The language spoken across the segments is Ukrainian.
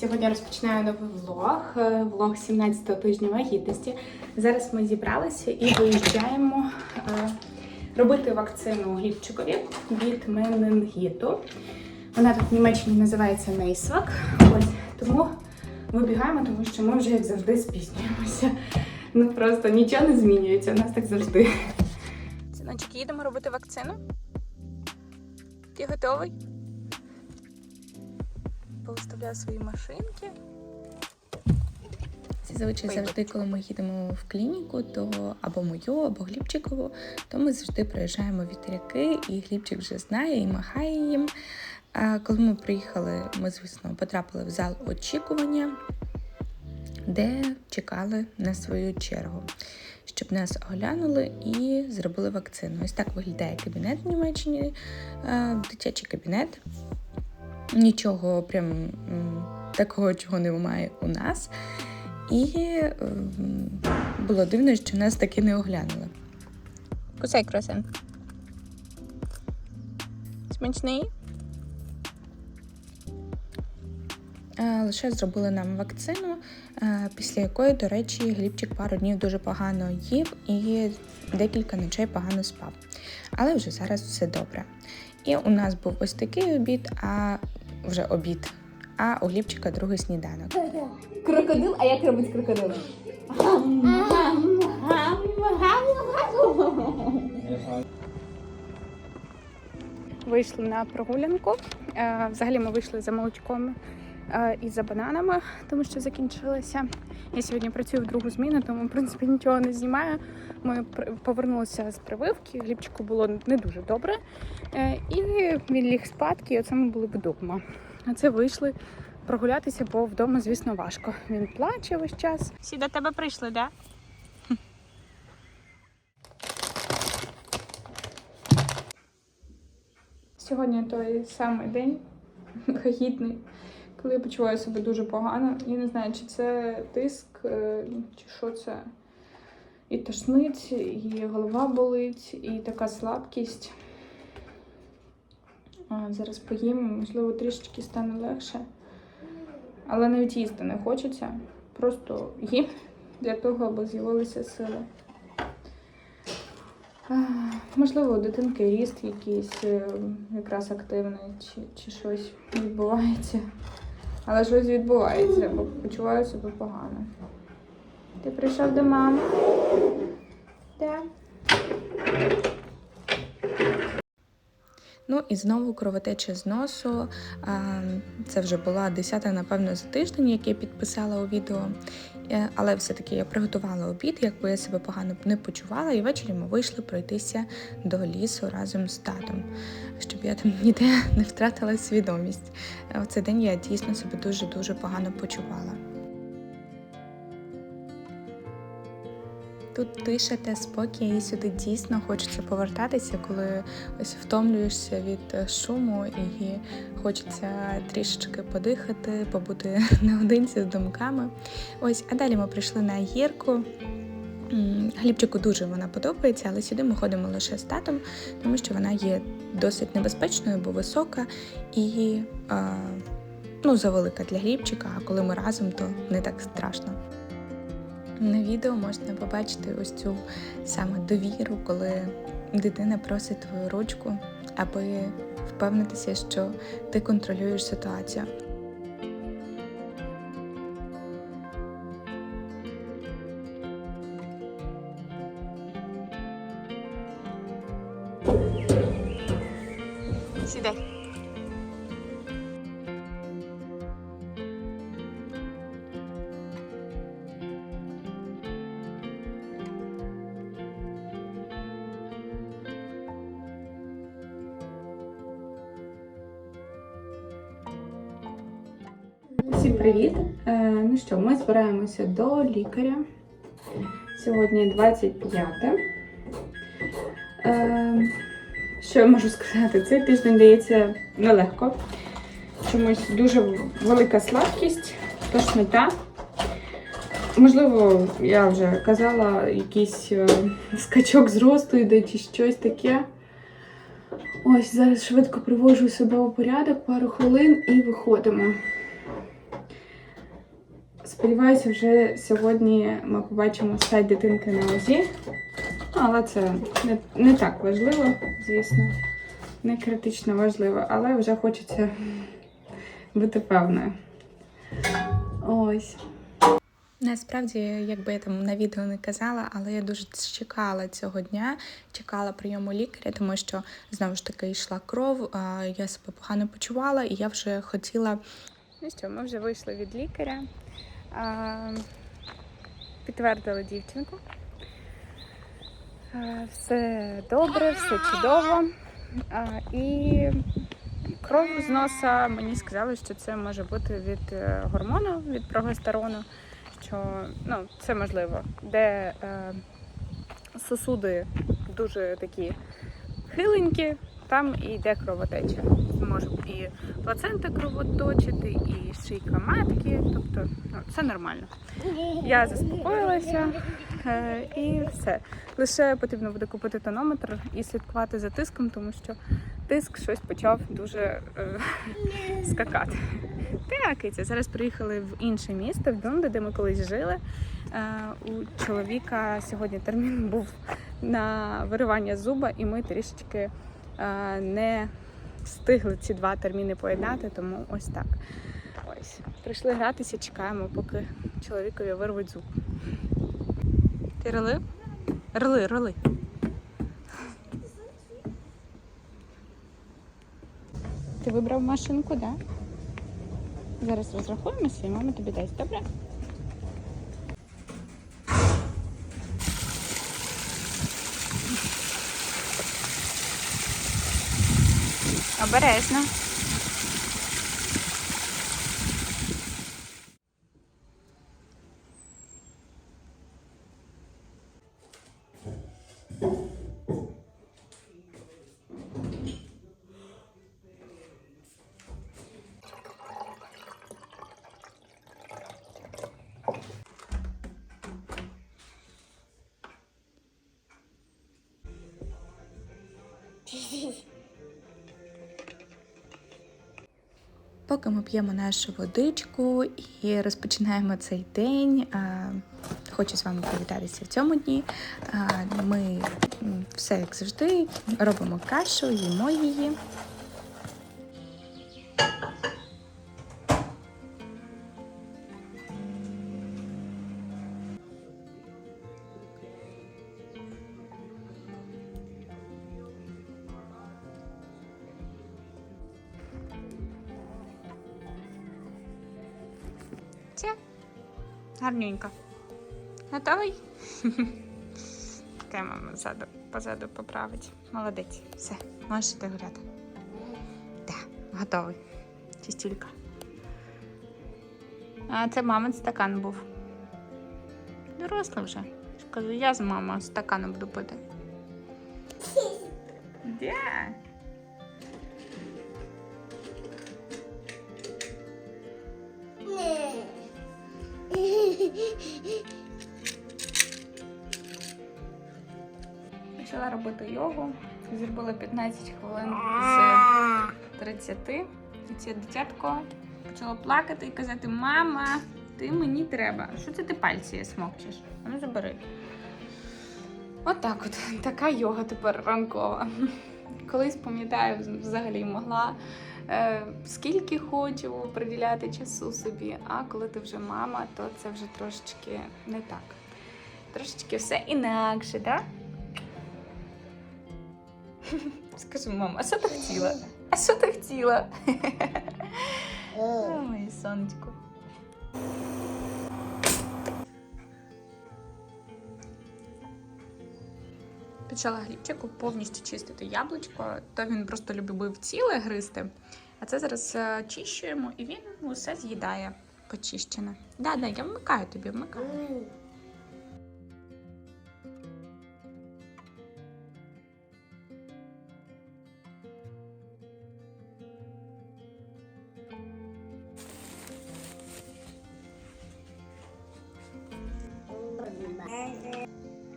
Сьогодні розпочинаю новий влог, е, влог 17-го тижня вагітності. Зараз ми зібралися і виїжджаємо е, робити вакцину Глібчикові від менингіту. Вона тут в Німеччині називається Нейсвак. Ось тому вибігаємо, тому що ми вже як завжди спізнюємося. Ну просто нічого не змінюється, у нас так завжди. Синочки, їдемо робити вакцину. Ти готовий? Повиставляю свої машинки. Це зазвичай завжди, коли ми їдемо в клініку, то або мою, або Глібчикову, то ми завжди проїжджаємо вітряки, і Глібчик вже знає і махає їм. А коли ми приїхали, ми, звісно, потрапили в зал очікування, де чекали на свою чергу, щоб нас оглянули і зробили вакцину. Ось так виглядає кабінет в Німеччині, дитячий кабінет. Нічого прям такого, чого немає у нас. І було дивно, що нас таки не оглянули. Кусай круасан. Смачний? Лише зробили нам вакцину, після якої, до речі, Глібчик пару днів дуже погано їв і декілька ночей погано спав. Але вже зараз все добре. І у нас був ось такий обід, а вже обід. А у Глібчика другий сніданок. Крокодил, а як робить крокодил? Вийшли на прогулянку. Е, Взагалі ми вийшли за молочком і за бананами, тому що закінчилися. Я сьогодні працюю в другу зміну, тому в принципі нічого не знімаю. Ми повернулися з прививки. Глібчику було не дуже добре. Е, І він ліг спадки, і оце ми були вдома. А це вийшли прогулятися, бо вдома, звісно, важко. Він плаче весь час. Всі до тебе прийшли, так? Да? Сьогодні той самий день вагітний, коли я почуваю себе дуже погано. Я не знаю, чи це тиск, е, чи що це. І тошнить, і голова болить, і така слабкість. Зараз поїм, можливо, трішечки стане легше. Але навіть їсти не хочеться. Просто їм для того, аби з'явилися сили. Можливо, у дитинки ріст якийсь е, якраз активний чи, чи щось відбувається. Але щось відбувається, бо почуваю себе погано. Ти прийшов до мами? Так. Ну і знову кровотеча з носу. Це вже була десята, напевно, за тиждень, як я підписала у відео. Е, Але все-таки я приготувала обід, якби я себе погано не почувала, і ввечері ми вийшли пройтися до лісу разом з татом, щоб я там ніде не втратила свідомість. Е, В цей день я дійсно себе дуже-дуже погано почувала. Тут тиша та спокій, і сюди дійсно хочеться повертатися, коли ось втомлюєшся від е, шуму і хочеться трішечки подихати, побути наодинці з думками. Ось, а далі ми прийшли на гірку. Глібчику дуже вона подобається, але сюди ми ходимо лише з татом, тому що вона є досить небезпечною, бо висока і е, ну, завелика для Глібчика, а коли ми разом, то не так страшно. На відео можна побачити ось цю саме довіру, коли дитина просить твою ручку, аби впевнитися, що ти контролюєш ситуацію. Привіт! Е, ну що, ми збираємося до лікаря. Сьогодні 25. Е, що я можу сказати? Цей тиждень дається нелегко. Чомусь дуже велика слабкість, тошнота. Можливо, я вже казала, якийсь е, скачок зросту йде чи щось таке. Ось зараз швидко приводжу себе у порядок, пару хвилин і виходимо. Сподіваюся, вже сьогодні ми побачимо стать дитинки на озі. Але це не, не так важливо, звісно. Не критично важливо, але вже хочеться бути певною. Ось. Насправді, якби я там на відео не казала, але я дуже чекала цього дня, чекала прийому лікаря, тому що знову ж таки йшла кров, я себе погано почувала, і я вже хотіла. Ну що, ми вже вийшли від лікаря. Підтвердили дівчинку. Все добре, все чудово. І кров з носа мені сказали, що це може бути від е, гормону, від прогестерону, що ну, це можливо, де е, сосуди дуже такі хиленькі, там і йде кровотеча. Може і плацента кровоточити, і шийка матки, тобто ну, це нормально. Я заспокоїлася е, і все. Лише потрібно буде купити тонометр і слідкувати за тиском, тому що тиск щось почав дуже е, скакати. Так, це зараз приїхали в інше місто, в Дунди, де ми колись жили. Е, у чоловіка сьогодні термін був на виривання зуба, і ми трішечки не встигли ці два терміни поєднати, тому ось так. Ось. Прийшли гратися, чекаємо, поки чоловікові вирвуть зуб. Ти рили? Рили, рили. Ти вибрав машинку, так? Да? Зараз розрахуємося і мама тобі дасть, добре? parece, né? Поки ми п'ємо нашу водичку і розпочинаємо цей день. Хочу з вами привітатися в цьому дні. Ми все як завжди робимо кашу, їмо її. Це гарненько. Готовий? Таке мама ззаду, позаду поправить. Молодець. Все, можеш іти гуляти. Так, готовий. Чистюлька. А це мамин стакан був. Дорослий вже. Кажу, я з мамою стаканом буду пити. Де? Почала робити йогу. Зробила 15 хвилин з 30. І це дитятко почало плакати і казати: Мама, ти мені треба. Що це ти пальці смокчеш? Ну забери. Отак от, така йога тепер ранкова. Колись пам'ятаю, взагалі могла скільки хочу приділяти часу собі, а коли ти вже мама, то це вже трошечки не так. Трошечки все інакше, так? Скажи, мама, а що ти хотіла? А що ти хотіла? О, моє сонечко. Почала глібчику повністю чистити яблучко, то він просто любив ціле гризти. А це зараз е, чищуємо і він усе з'їдає почищене. Да, да, я вмикаю тобі, вмикаю.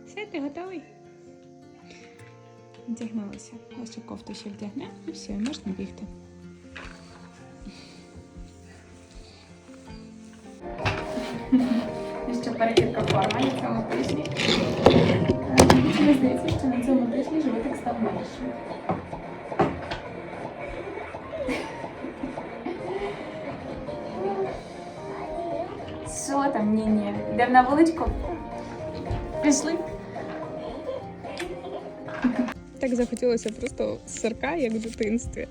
Все, ти готовий? Вдягнулася. Ось кофту ще вдягне, і все, можна бігти. перевірка форми на цьому тижні. Мені здається, що на цьому тижні животик став меншим. Що там? Ні, ні. Йдемо на вуличку? Пішли. Так захотілося просто сирка, як в дитинстві.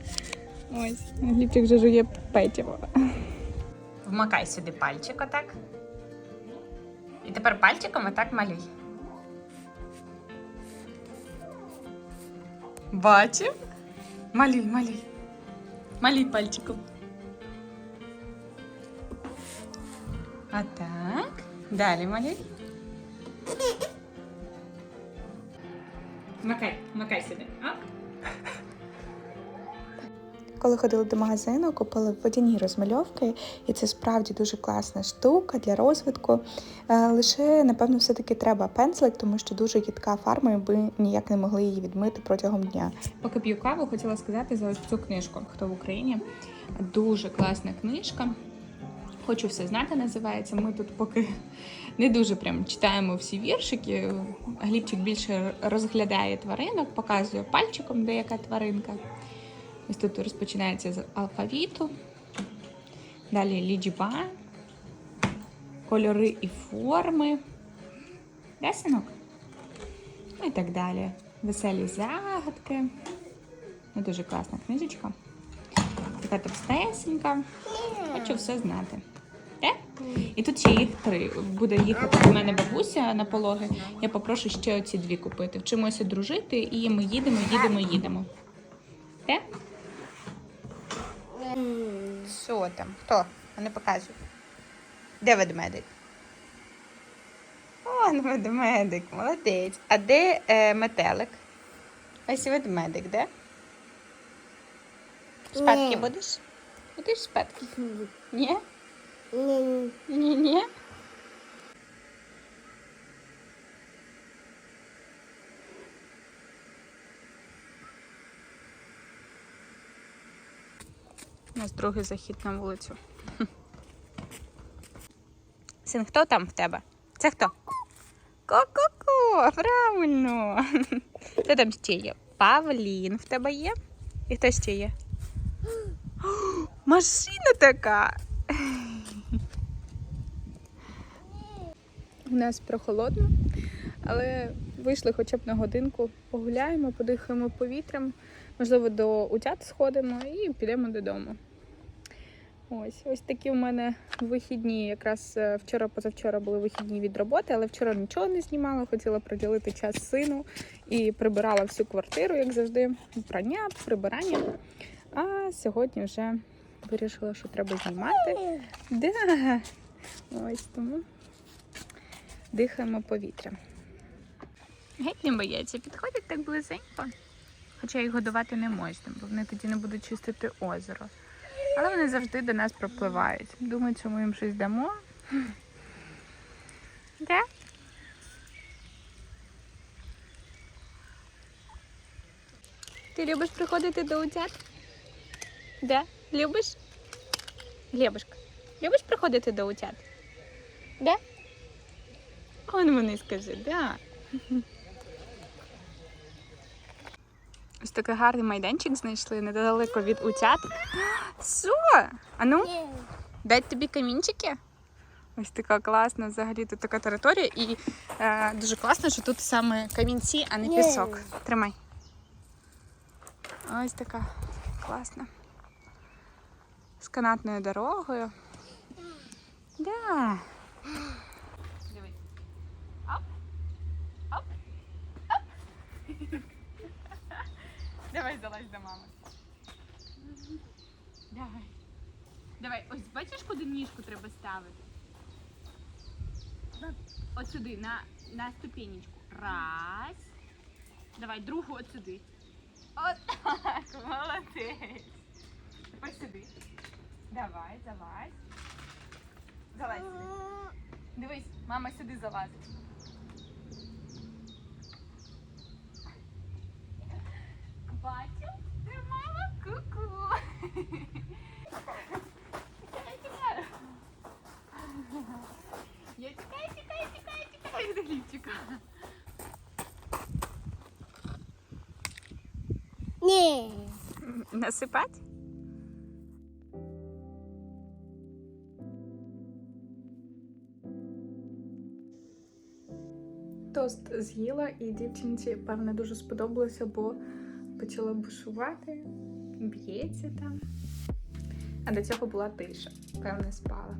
Ось, Глібчик вже жує петіво. Вмикай сюди пальчик отак. І тепер пальчиком отак малюй. Бачив? Малюй, малюй. Малюй пальчиком. А так. Далі малюй. Вмикай, вмикай сюди. Оп. Коли ходили до магазину, купили водяні розмальовки, і це справді дуже класна штука для розвитку. Е, Лише, напевно, все-таки треба пензлик, тому що дуже їдка фарма, і ви ніяк не могли її відмити протягом дня. Поки п'ю каву, хотіла сказати за ось цю книжку, хто в Україні. Дуже класна книжка. Хочу все знати, називається. Ми тут поки не дуже прям читаємо всі віршики. Глібчик більше розглядає тваринок, показує пальчиком, де яка тваринка. Ось тут розпочинається з алфавіту. Далі лічба, кольори і форми. Да, синок? Ну і так далі. Веселі загадки. Ну, дуже класна книжечка. Така товстесенька. Хочу все знати. І тут ще їх три. Буде їхати до мене бабуся на пологи. Я попрошу ще оці дві купити. Вчимося дружити, і ми їдемо, їдемо, їдемо. Так? Що там? Хто? А не показуй. Де ведмедик? О, ведмедик, молодець. А де е, метелик? Ось ведмедик, де? Спадки будеш? Будеш спадки? Ні? Ні, ні. У нас другий захід на вулицю. Син, хто там в тебе? Це хто? Ко-ко-ко, правильно. Хто там ще є? Павлін в тебе є? І хто ще є? Машина така. У нас прохолодно, але вийшли хоча б на годинку, погуляємо, подихаємо повітрям, можливо, до утят сходимо і підемо додому. Ось, ось такі у мене вихідні. Якраз е, вчора, позавчора були вихідні від роботи, але вчора нічого не знімала, хотіла приділити час сину і прибирала всю квартиру, як завжди, прання, прибирання. А сьогодні вже вирішила, що треба знімати. Да. Ось тому дихаємо повітрям. Геть не бояться, підходять так близенько. Хоча їх годувати не можна, бо вони тоді не будуть чистити озеро. Але вони завжди до нас пропливають. Думаю, що ми їм щось дамо. Да? Ти любиш приходити до утят? Да? Любиш? Глебушка, любиш приходити до утят? Да? Он вони скажи, да. Ось такий гарний майданчик знайшли недалеко від утят. Що? А ну, дать тобі камінчики? Ось така класна взагалі тут така територія. І е, дуже класно, що тут саме камінці, а не пісок. Тримай. Ось така класна. З канатною дорогою. Да. Давай залазь до мами. Давай. Давай, ось бачиш, куди ніжку треба ставити? От сюди, на, на ступенечку. Раз. Давай, другу от сюди. От так, молодець. Тепер сюди. Давай, залазь. Залазь сюди. Дивись, мама сюди залазить. Бачу, ти мама ку-ку. Я тікаю, тікаю, хлібчика? Ні. Насипать? Тост з'їла, і дівчинці, певне, дуже сподобалося, бо почала бушувати, б'ється там. А до цього була тиша, певне, спала.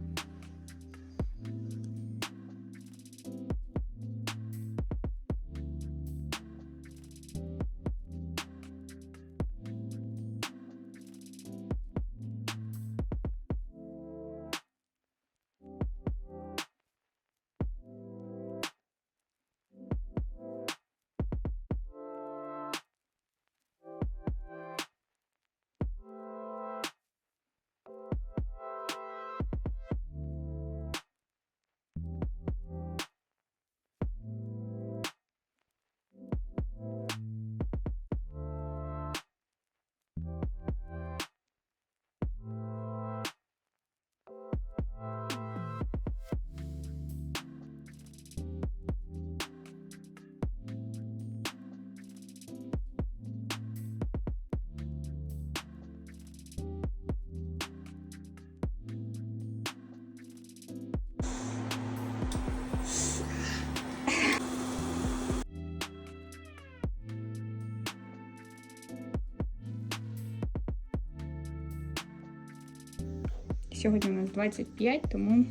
Сьогодні у нас 25, тому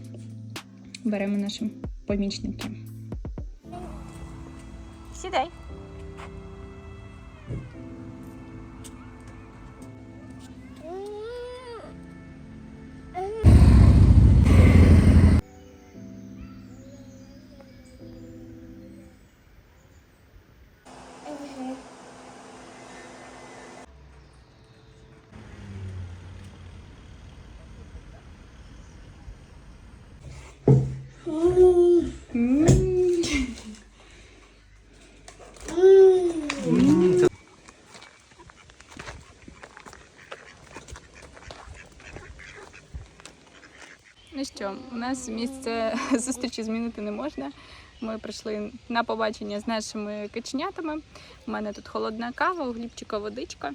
беремо нашим помічникам. Що, у нас місце зустрічі змінити не можна. Ми прийшли на побачення з нашими каченятами. У мене тут холодна кава, у Глібчика водичка.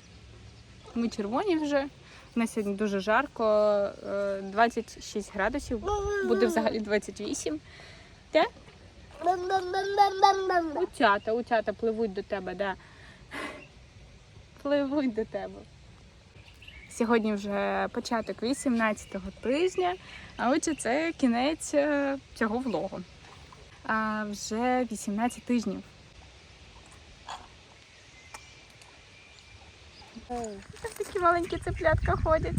Ми червоні вже. У нас сьогодні дуже жарко, е, 26 градусів, буде взагалі 28. Де? Утята, утята пливуть до тебе, да. Пливуть до тебе. Сьогодні вже початок 18-го тижня, а отже, це кінець е, цього влогу. А вже 18 тижнів. Там такі маленькі цеплятка ходять.